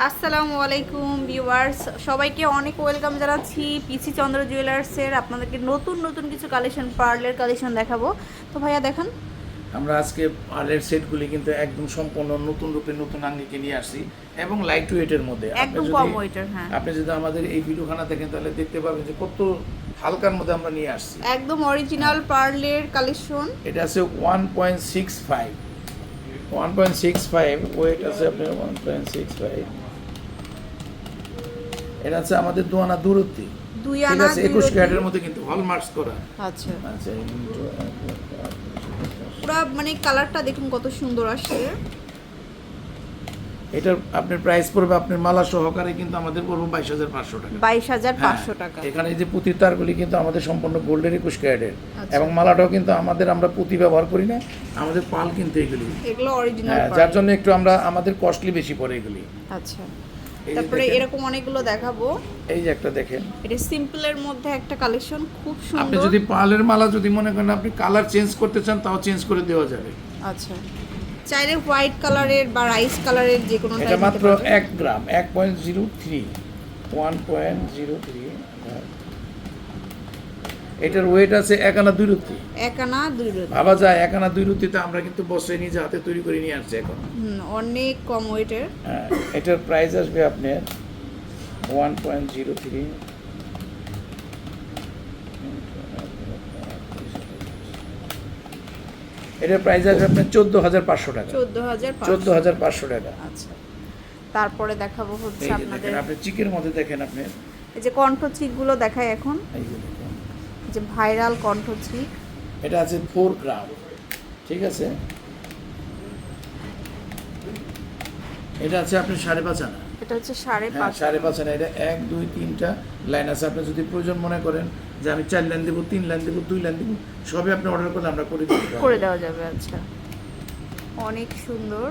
আসসালামু আলাইকুম ভিউয়ার্স সবাইকে অনেক ওয়েলকাম জানাচ্ছি পিসি চন্দ্র জুয়েলার্সের। আপনাদেরকে নতুন নতুন কিছু কালেকশন পার্লের কালেকশন দেখাবো। তো ভাইয়া দেখান। আমরা আজকে পার্লের সেটগুলি কিন্তু একদম সম্পূর্ণ নতুন রূপে নতুন আঙ্গিকে নিয়ে আসছি এবং লাইট ওয়েটের মধ্যে একদম কম ওয়েটের হ্যাঁ। আপনি যদি আমাদের এই ভিডিওখানা দেখেন তাহলে দেখতে পাবেন যে কত হালকার মধ্যে আমরা নিয়ে আসছি। একদম অরিজিনাল পার্লের কালেকশন এটা আছে one point six five one point six five weight আছে আপনার ওয়ান পয়েন্ট সিক্স ফাইভ এটা আছে আমাদের দোয়ানা দূরত্বে ঠিক আছে একুশ ক্যারেটের মধ্যে কিন্তু হলমার্কস করা। আচ্ছা। আচ্ছা পুরো মানে কালারটা দেখুন কত সুন্দর আসছে। এটার আপনার প্রাইস পড়বে আপনার মালা সহকারে কিন্তু আমাদের পড়বে বাইশ হাজার পাঁচশো টাকা। বাইশ হাজার পাঁচশো হ্যাঁ, টাকা। এখানে যে পুঁতির তারগুলি কিন্তু আমাদের সম্পূর্ণ গোল্ডের একুশ ক্যারেটের। আচ্ছা। এবং মালাটাও কিন্তু আমাদের আমরা পুঁতি ব্যবহার করি না আমাদের পাল কিন্তু এগুলি। এগুলো অরিজিনাল হ্যাঁ যার জন্য একটু আমরা আমাদের কস্টলি বেশি পড়ে এগুলি। আচ্ছা। তারপরে এরকম অনেকগুলো দেখাবো। এই যে একটা দেখেন। এটা সিম্পলের মধ্যে একটা কালেকশন খুব সুন্দর। আপনি যদি পালের মালা যদি মনে করেন আপনি কালার চেঞ্জ করতে চান তাও চেঞ্জ করে দেওয়া যাবে। আচ্ছা। চাইলে হোয়াইট কালারের বা রাইস কালারের যে কোনো এটা মাত্র 1 গ্রাম 1.03 1.03 এটার ওয়েট আছে এক আনা দুই রুতি এক আনা দুই রোদ ভাবা যায় এক আনা দুই রুতিতে আমরা কিন্তু বসে নিজে হাতে তৈরি করে নিয়ে আসছি এখন। অনেক কম ওয়েটের হ্যাঁ এটার প্রাইস আসবে আপনার ওয়ান পয়েন্ট জিরো থ্রি এটার প্রাইস আসবে আপনার চোদ্দ হাজার পাঁচশো টাকা। চোদ্দ হাজার চোদ্দ হাজার পাঁচশো টাকা। আচ্ছা। তারপরে দেখাবো হচ্ছে আপনাদের আপনি চিকের মধ্যে দেখেন আপনি। এই যে কণ্ঠ চিকগুলো দেখায় এখন। এই যে ভাইরাল কণ্ঠ চিক এটা আছে ফোর গ্রাম ঠিক আছে? এটা আছে আপনি সাড়ে পাঁচ আনা। এটা হচ্ছে সাড়ে হ্যাঁ পাঁচ সাড়ে পাঁচ আনা। এটা এক দুই তিনটা লাইন আছে। আপনি যদি প্রয়োজন মনে করেন যে আমি চার লাইন দেবো তিন লাইন দেবো দুই লাইন দেবো সবই আপনি অর্ডার করলে আমরা করে করে দেওয়া যাবে আচ্ছা। অনেক সুন্দর।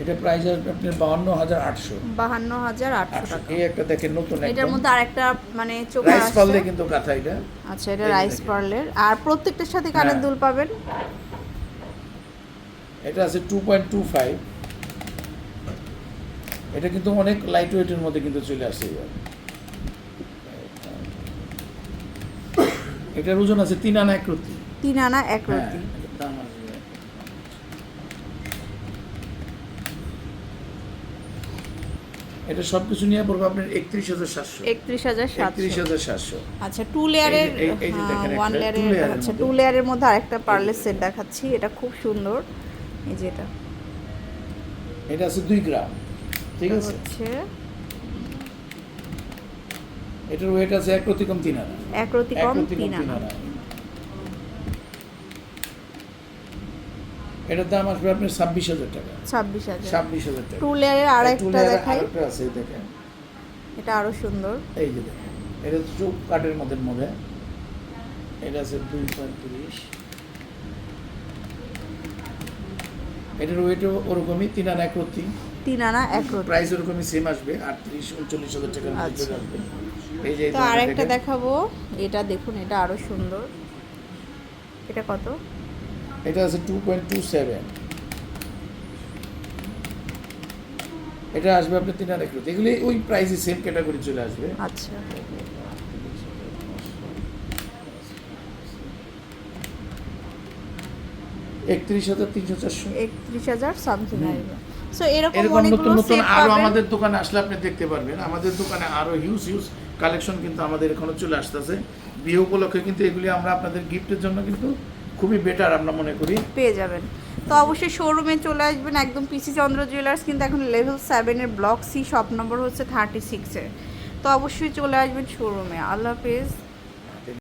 এটা প্রাইস আসবে আপনার বাহান্ন হাজার আটশো। বাহান্ন হাজার আটশো। টাকা। এই একটা দেখেন নতুন এটার মধ্যে আরেকটা মানে চোখ রাইস পাল্লে কিন্তু কাঁথা এটা। আচ্ছা এটা রাইস। পার্লের আর প্রত্যেকটার সাথে কানের হ্যাঁ। দুল পাবেন? এটা আছে টু পয়েন্ট টু ফাইভ এটা কিন্তু অনেক লাইট ওয়েটের মধ্যে কিন্তু চলে আসছে এবার। এটার ওজন আছে তিন আনা এক রুটি তিন আনা এক হ্যাঁ রতি এটার দাম আসবে এটা সব কিছু নিয়ে পড়বে আপনার একত্রিশ হাজার সাতশো। একত্রিশ হাজার একত্রিশ হাজার সাতশো। আচ্ছা টু লেয়ারের এই যে- এই যে দেখেন ওয়ান লেয়ারের আচ্ছা টু লেয়ারের মধ্যে আরেকটা পার্লের সেট দেখাচ্ছি এটা খুব সুন্দর। এই যে এটা। এটা আছে দুই গ্রাম ঠিক আছে? এটার ওয়েট আছে এক প্রতি কম তিন আনা। এক রতি এক কম প্রতি কম তিন তিন আনা আনা এটার দাম আসবে আপনার ছাব্বিশ হাজার টাকা। ছাব্বিশ হাজার। ছাব্বিশ হাজার টাকা। টু লেয়ারের আর একটা দেখাই। আরেকটা আছে দেখেন। এটা আরও সুন্দর। এই যে দেখেন এটা চোখ কাঠের মধ্যে মধ্যে। এটা আছে দুই পঁয়ত্রিশ এটার ওয়েটও ওরকমই তিন আনা এক তিন আনা এক প্রাইস ওরকমই সেম আসবে আটত্রিশ উনচল্লিশ হাজার টাকার মধ্যে আচ্ছা। আসবে। এই যে এই তো ধরনের আর একটা দেখাবো। এটা দেখুন এটা আরও সুন্দর। এটা কত? এটা আছে টু পয়েন্ট টু সেভেন এটা আসবে আপনার তিন এক এগুলি ওই প্রাইসে সেম ক্যাটাগরি চলে আসবে। আচ্ছা। একত্রিশ হাজার তিনশো চারশো। একত্রিশ হাজার সামথিং আসবে। সো এরকম এরকম নতুন নতুন আরও আমাদের দোকানে আসলে আপনি দেখতে পারবেন। আমাদের দোকানে আরও হিউজ হিউজ কালেকশন কিন্তু আমাদের এখনও চলে আসতেছে। বিয়ে উপলক্ষে কিন্তু এগুলি আমরা আপনাদের গিফটের জন্য কিন্তু খুবই বেটার আমরা মনে করি। পেয়ে যাবেন। তো অবশ্যই শোরুমে চলে আসবেন, একদম পিসি চন্দ্র জুয়েলার্স কিন্তু এখন লেভেল সেভেনের ব্লক সি শপ নম্বর হচ্ছে থার্টি সিক্সের তো অবশ্যই চলে আসবেন শোরুমে আল্লাহ হাফেজ।